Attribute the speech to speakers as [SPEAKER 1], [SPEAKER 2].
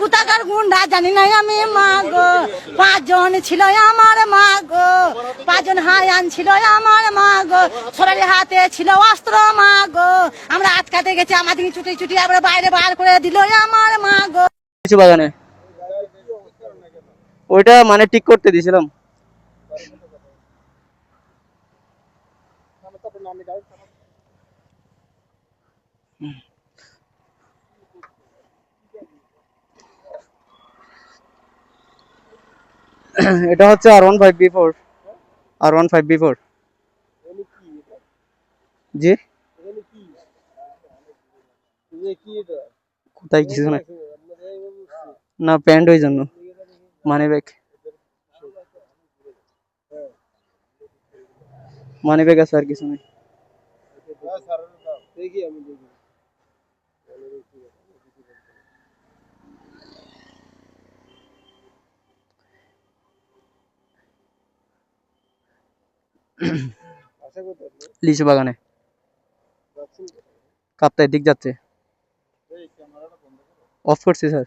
[SPEAKER 1] কোথাকার গুন্ডা জানি না আমি মা গো পাঁচজন ছিল আমার মা গো পাঁচজন হায়ান ছিল আমার মা গো সবার হাতে ছিল অস্ত্র মা গো আমরা আটকাতে গেছি আমাদের ছুটি ছুটি আবার বাইরে বার করে দিল আমার মা গো
[SPEAKER 2] কিছু বাগানে ওইটা মানে ঠিক করতে দিয়েছিলাম। এটা হচ্ছে R one five V four R one five V four জি? কোথায় কিছু না না প্যান্ট ওই জন্য। মানি ব্যাগ মানি ব্যাগ আছে আর কিছু নেই। লিচু বাগানে। কাপ্তায় দিক যাচ্ছে। অফ করছি স্যার